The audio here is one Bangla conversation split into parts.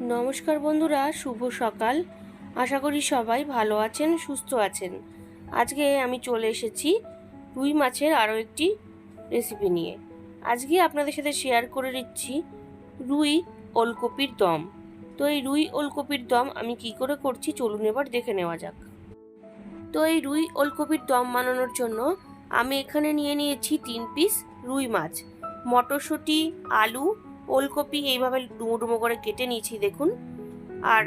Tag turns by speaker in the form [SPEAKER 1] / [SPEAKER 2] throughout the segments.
[SPEAKER 1] নমস্কার বন্ধুরা, শুভ সকাল। আশা করি সবাই ভালো আছেন, সুস্থ আছেন। আজকে আমি চলে এসেছি রুই মাছের আরও একটি রেসিপি নিয়ে। আজকে আপনাদের সাথে শেয়ার করে দিচ্ছি রুই ওলকপির দম। তো এই রুই ওলকপির দম আমি কি করে করছি চলুন এবার দেখে নেওয়া যাক। তো এই রুই ওলকপির দম বানানোর জন্য আমি এখানে নিয়ে নিয়েছি তিন পিস রুই মাছ। মটরশুঁটি, আলু ওলকপি এইভাবে ডুমো ডুমো করে কেটে নিয়েছি, দেখুন। আর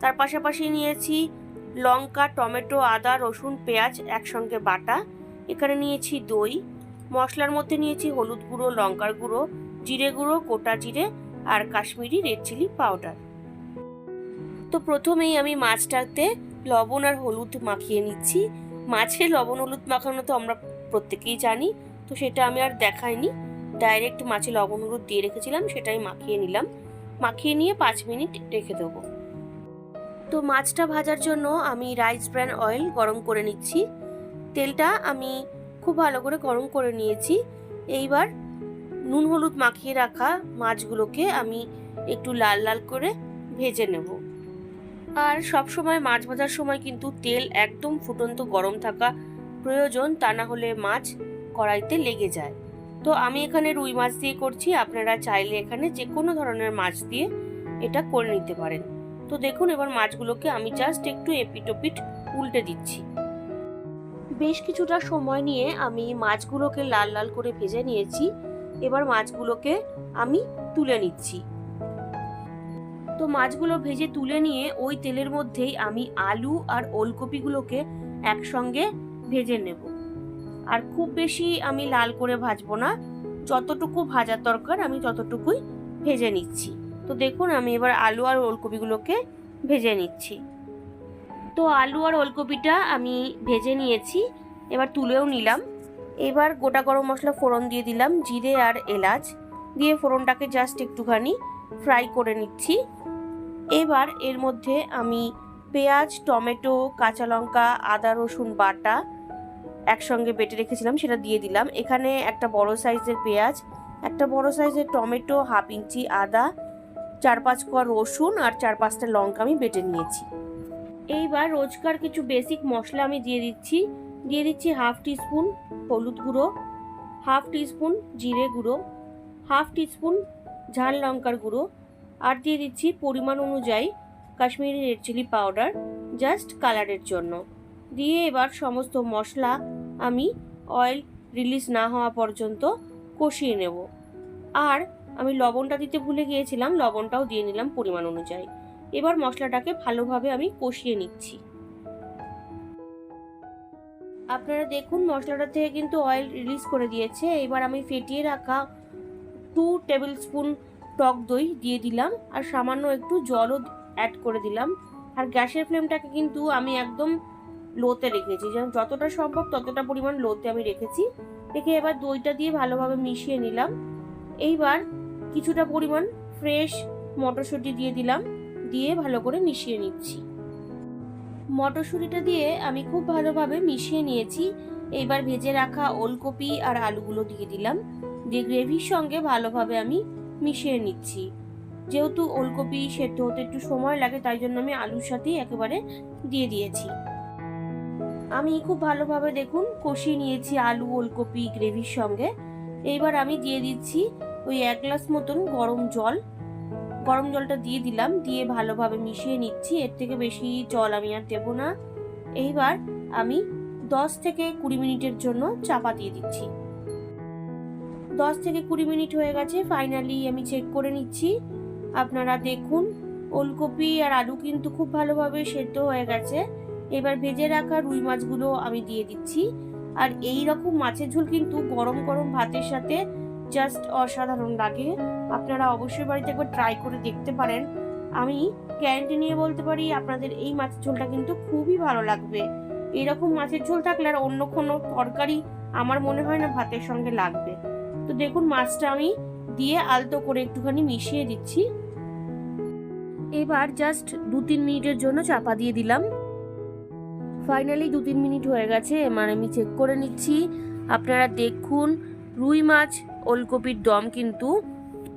[SPEAKER 1] তার পাশাপাশি নিয়েছি লঙ্কা, টমেটো, আদা, রসুন, পেঁয়াজ একসঙ্গে বাটা। এখানে নিয়েছি দই। মশলার মধ্যে নিয়েছি হলুদ গুঁড়ো, লঙ্কার গুঁড়ো, জিরে গুঁড়ো, গোটা জিরে আর কাশ্মীরি রেড চিলি পাউডার। তো প্রথমেই আমি মাছটাতে লবণ আর হলুদ মাখিয়ে নিচ্ছি। মাছে লবণ হলুদ মাখানো তো আমরা প্রত্যেকেই জানি, তো সেটা আমি আর দেখাইনি। ডাইরেক্ট মাছে লবণ হলুদ দিয়ে রেখেছিলাম, সেটাই মাখিয়ে নিলাম। মাখিয়ে নিয়ে পাঁচ মিনিট রেখে দেবো। তো মাছটা ভাজার জন্য আমি রাইস ব্র্যান অয়েল গরম করে নিচ্ছি। তেলটা আমি খুব ভালো করে গরম করে নিয়েছি। এইবার নুন হলুদ মাখিয়ে রাখা মাছগুলোকে আমি একটু লাল লাল করে ভেজে নেব। আর সব সময় মাছ ভাজার সময় কিন্তু তেল একদম ফুটন্ত গরম থাকা প্রয়োজন, তা না হলে মাছ কড়াইতে লেগে যায়। তো আমি এখানে রুই মাছ দিয়ে করছি। আপনারা চাইলে এখানে যে কোনো ধরনের মাছ দিয়ে এটা করে নিতে পারেন। তো দেখুন, এবার মাছগুলোকে আমি জাস্ট একটু এপিটোপিট উল্টে দিচ্ছি। বেশ কিছুটা সময় নিয়ে আমি মাছগুলোকে লাল লাল করে ভেজে নিয়েছি। এবার মাছগুলোকে আমি তুলে নিচ্ছি। তো মাছগুলো ভেজে তুলে নিয়ে ওই তেলের মধ্যেই আমি আলু আর ওলকপিগুলোকে একসঙ্গে ভেজে নেব। আর খুব বেশি আমি লাল করে ভাজবো না। যতটুকু ভাজার দরকার আমি ততটুকুই ভেজে নিচ্ছি। তো দেখুন, আমি এবার আলু আর ওলকপিগুলোকে ভেজে নিচ্ছি। তো আলু আর ওলকপিটা আমি ভেজে নিয়েছি, এবার তুলেও নিলাম। এবার গোটা গরম মশলা ফোড়ন দিয়ে দিলাম, জিরে আর এলাচ। দিয়ে ফোড়নটাকে জাস্ট একটুখানি ফ্রাই করে নিচ্ছি। এবার এর মধ্যে আমি পেঁয়াজ, টমেটো, কাঁচা লঙ্কা, আদা, রসুন বাটা একসঙ্গে বেটে রেখেছিলাম, সেটা দিয়ে দিলাম। এখানে একটা বড় সাইজের পেঁয়াজ, একটা বড় সাইজের টমেটো, হাফ ইঞ্চি আদা, চার পাঁচ কোয়া রসুন আর চার পাঁচটা লঙ্কা আমি বেটে নিয়েছি। এইবার রোজকার কিছু বেসিক মশলা আমি দিয়ে দিচ্ছি। দিয়ে দিচ্ছি হাফ টিস্পুন হলুদ গুঁড়ো, হাফ টিস্পুন জিরে গুঁড়ো, হাফ টিস্পুন ঝাল লঙ্কার গুঁড়ো আর দিয়ে দিচ্ছি পরিমাণ অনুযায়ী Kashmiri red chilli powder just কালারের জন্য। দিয়ে এবার সমস্ত মশলা আমি অয়েল রিলিজ না হওয়া পর্যন্ত কষিয়ে নেব। আর আমি লবণটা দিতে ভুলে গিয়েছিলাম, লবণটাও দিয়ে নিলাম পরিমাণ অনুযায়ী। এবার মশলাটাকে ভালোভাবে আমি কষিয়ে নিচ্ছি। আপনারা দেখুন, মশলাটা থেকে কিন্তু অয়েল রিলিজ করে দিয়েছে। এবার আমি ফেটিয়ে রাখা টু টেবিল স্পুন টক দই দিয়ে দিলাম আর সামান্য একটু জলও অ্যাড করে দিলাম। আর গ্যাসের ফ্লেমটাকে কিন্তু আমি একদম লোতে রেখেছি। যেমন যতটা সম্ভব ততটা পরিমাণ লোতে আমি রেখেছি। রেখে এবার দইটা দিয়ে ভালোভাবে মিশিয়ে নিলাম। এইবার কিছুটা পরিমাণ ফ্রেশ মটরশুঁটি দিয়ে দিলাম। দিয়ে ভালো করে মিশিয়ে নিচ্ছি। মটরশুঁটিটা দিয়ে আমি খুব ভালোভাবে মিশিয়ে নিয়েছি। এইবার ভেজে রাখা ওলকপি আর আলুগুলো দিয়ে দিলাম। দিয়ে গ্রেভির সঙ্গে ভালোভাবে আমি মিশিয়ে নিচ্ছি। যেহেতু ওলকপি সেদ্ধ হতে একটু সময় লাগে, তাই জন্য আমি আলুর সাথেই একেবারে দিয়ে দিয়েছি। আমি খুব ভালোভাবে দেখুন কষিয়ে নিয়েছি আলু, ওলকপি, গ্রেভির সঙ্গে। এইবার আমি দিয়ে দিচ্ছি ওই এক গ্লাস মতন গরম জল। গরম জলটা দিয়ে দিলাম, দিয়ে ভালোভাবে মিশিয়ে নিচ্ছি। এর থেকে বেশি জল আমি আর দেবো না। এইবার আমি দশ থেকে কুড়ি মিনিটের জন্য চাপা দিয়ে দিচ্ছি। দশ থেকে কুড়ি মিনিট হয়ে গেছে, ফাইনালি আমি চেক করে নিচ্ছি। আপনারা দেখুন, ওলকপি আর আলু কিন্তু খুব ভালোভাবে সেদ্ধ হয়ে গেছে। এবার ভেজে রাখা রুই মাছগুলো আমি দিয়ে দিচ্ছি। আর এই রকম মাছের ঝোল কিন্তু গরম গরম ভাতের সাথে জাস্ট অসাধারণ লাগে। আপনারা অবশ্যই বাড়িতে একবার ট্রাই করে দেখতে পারেন। আমি গ্যারেন্টি নিয়ে বলতে পারি, আপনাদের এই মাছের ঝোলটা কিন্তু খুবই ভালো লাগবে। এরকম মাছের ঝোল থাকলে আর অন্য কোনো তরকারি আমার মনে হয় না ভাতের সঙ্গে লাগবে। তো দেখুন, মাছটা আমি দিয়ে আলতো করে একটুখানি মিশিয়ে দিচ্ছি। এবার জাস্ট দু তিন মিনিটের জন্য চাপা দিয়ে দিলাম। ফাইনালি দু তিন মিনিট হয়ে গেছে। এবার আমি চেক করে নিচ্ছি। আপনারা দেখুন, রুই মাছ, ওলকপির দম কিন্তু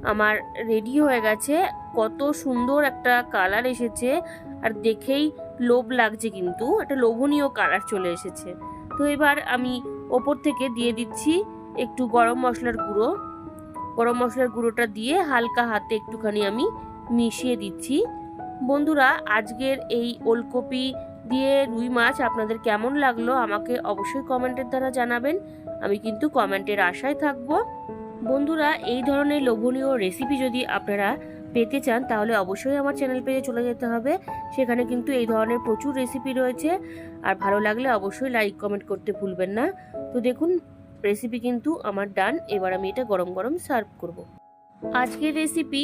[SPEAKER 1] আমার রেডি হয়ে গেছে। কত সুন্দর একটা কালার এসেছে। আর দেখেই লোভ লাগছে কিন্তু। একটা লোভনীয় কালার চলে এসেছে। তো এবার আমি ওপর থেকে দিয়ে দিচ্ছি একটু গরম মশলার গুঁড়ো। গরম মশলার গুঁড়োটা দিয়ে হালকা হাতে একটুখানি আমি মিশিয়ে দিচ্ছি। বন্ধুরা, আজকের এই ওলকপি দিয়ে রুই মাছ আপনাদের কেমন লাগল আমাকে অবশ্যই কমেন্টের দ্বারা জানাবেন। আমি কিন্তু কমেন্টের আশায় থাকব। বন্ধুরা, এই ধরনের লোভনীয় রেসিপি যদি আপনারা পেতে চান, তাহলে অবশ্যই আমার চ্যানেল পেজে চলে যেতে হবে। সেখানে কিন্তু এই ধরনের প্রচুর রেসিপি রয়েছে। আর ভালো লাগলে অবশ্যই লাইক কমেন্ট করতে ভুলবেন না। তো দেখুন রেসিপি কিন্তু আমার ডান এবার আমি এটা গরম গরম সার্ভ করব। আজকের রেসিপি